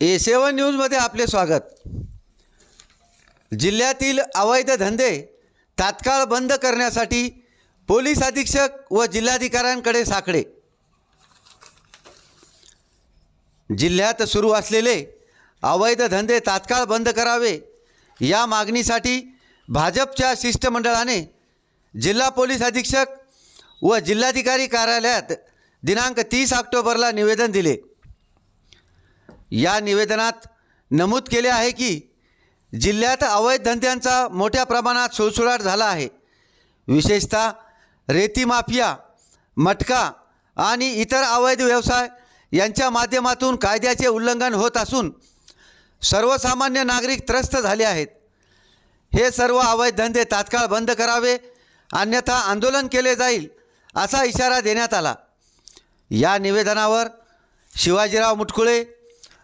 ए सेवन न्यूजमध्ये आपले स्वागत. जिल्ह्यातील अवैध धंदे तात्काळ बंद करण्यासाठी पोलीस अधीक्षक व जिल्हाधिकाऱ्यांकडे साकडे. जिल्ह्यात सुरू असलेले अवैध धंदे तात्काळ बंद करावे या मागणीसाठी भाजपच्या शिष्टमंडळाने जिल्हा पोलीस अधीक्षक व जिल्हाधिकारी कार्यालयात दिनांक तीस ऑक्टोबरला निवेदन दिले. या निवेदनात नमूद केले आहे की जिल्ह्यात अवैध धंद्यांचा मोठ्या प्रमाणात सुळसुळाट झाला आहे. विशेषतः रेती माफिया मटका आणि इतर अवैध व्यवसाय यांच्या माध्यमातून कायद्याचे उल्लंघन होत असून सर्वसामान्य नागरिक त्रस्त झाले आहेत. हे सर्व अवैध धंदे तात्काळ बंद करावे अन्यथा आंदोलन केले जाईल असा इशारा देण्यात आला. या निवेदनावर शिवाजीराव मुटकुळे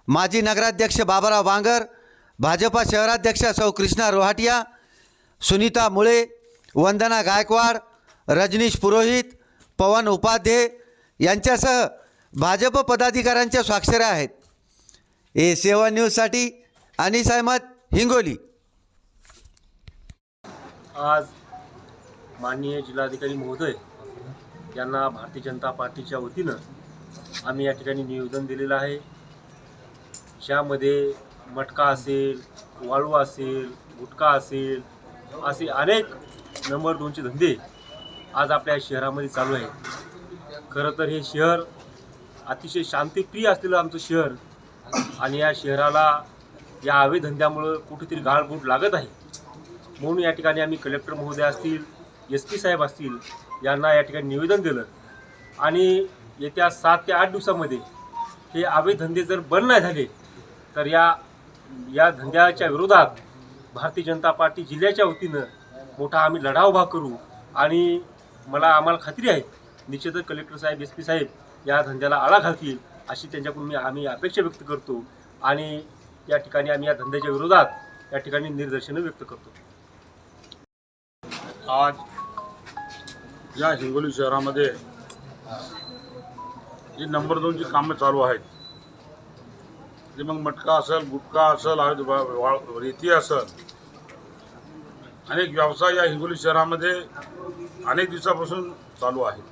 माजी नगराध्यक्ष बाबाराव बांगर भाजपा शहराध्यक्ष सौ कृष्णा रोहाटिया सुनीता मुळे वंदना गायकवाड रजनीश पुरोहित पवन उपाध्ये यांच्यासह भाजप पदाधिकाऱ्यांच्या स्वाक्षऱ्या आहेत. ए सेवा न्यूजसाठी अनिस अहमद हिंगोली. आज माननीय जिल्हाधिकारी महोदय यांना भारतीय जनता पार्टीच्या वतीनं आम्ही या ठिकाणी निवेदन दिलेलं आहे. ज्यामध्ये मटका असेल वाळू असेल गुटखा असेल असे अनेक नंबर दोनचे धंदे आज आपल्या शहरामध्ये चालू आहे खरं तर हे शहर अतिशय शांतिप्रिय असलेलं आमचं शहर आणि या शहराला या अवैध धंद्यामुळं कुठेतरी गाळबूट लागत आहे. म्हणून या ठिकाणी आम्ही कलेक्टर महोदय असतील एस पी साहेब असतील यांना या ठिकाणी निवेदन दिलं. आणि येत्या सात ते आठ दिवसामध्ये हे आवे धंदे जर बंद नाही झाले तर या या धंद्याच्या विरोधात भारतीय जनता पार्टी जिल्ह्याच्या वतीनं मोठा आम्ही लढा उभा करू आणि मला आम्हाला खात्री आहे निश्चितच कलेक्टर साहेब एस पी साहेब या धंद्याला आळा घालतील अशी त्यांच्याकडून मी आम्ही अपेक्षा व्यक्त करतो आणि या ठिकाणी आम्ही या धंद्याच्या विरोधात या ठिकाणी निदर्शनं व्यक्त करतो. आज या हिंगोली शहरामध्ये जी नंबर दोनची कामं चालू आहेत. ते मग मटका असेल गुटखा असेल रेती असेल अनेक व्यवसाय या हिंगोली शहरामध्ये अनेक दिवसापासून चालू आहेत.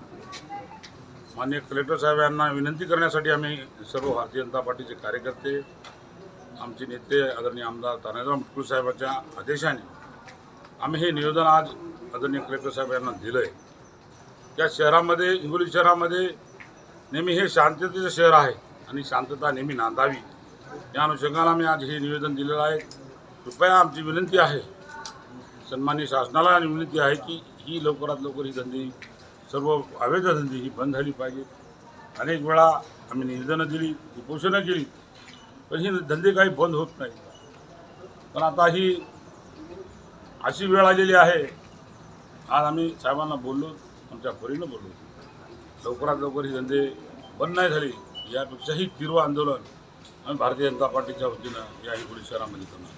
माननीय कलेक्टर साहेब यांना विनंती करण्यासाठी आम्ही सर्व भारतीय जनता पार्टीचे कार्यकर्ते आमचे नेते आदरणीय आमदार तानाजीराव मुटकुल साहेबांच्या आदेशाने आम्ही हे निवेदन आज आदरणीय कलेक्टर साहेब यांना दिलं आहे या शहरामध्ये हिंगोली शहरामध्ये नेहमी हे शांततेचं शहर आहे आणि शांतता नेहमी नांदावी. या अनुषंगाने आम्ही आज हे निवेदन दिलेलं आहे. कृपया आमची विनंती आहे सन्मान्य शासनाला आणि विनंती आहे की ही लवकरात लवकर ही धंदी सर्व अवैध धंदी ही बंद झाली पाहिजे. अनेक वेळा आम्ही निवेदनं दिली उपोषणं केली पण ही धंदे काही बंद होत नाही पण आता ही अशी वेळ आलेली आहे. आज आम्ही साहेबांना बोललो आमच्या परीनं बोललो लवकरात लवकर ही धंदे बंद नाही झाली यापेक्षाही तीव्र आंदोलन आम्ही भारतीय जनता पार्टीच्या वतीनं या हिंगोली शहरामध्ये करणार.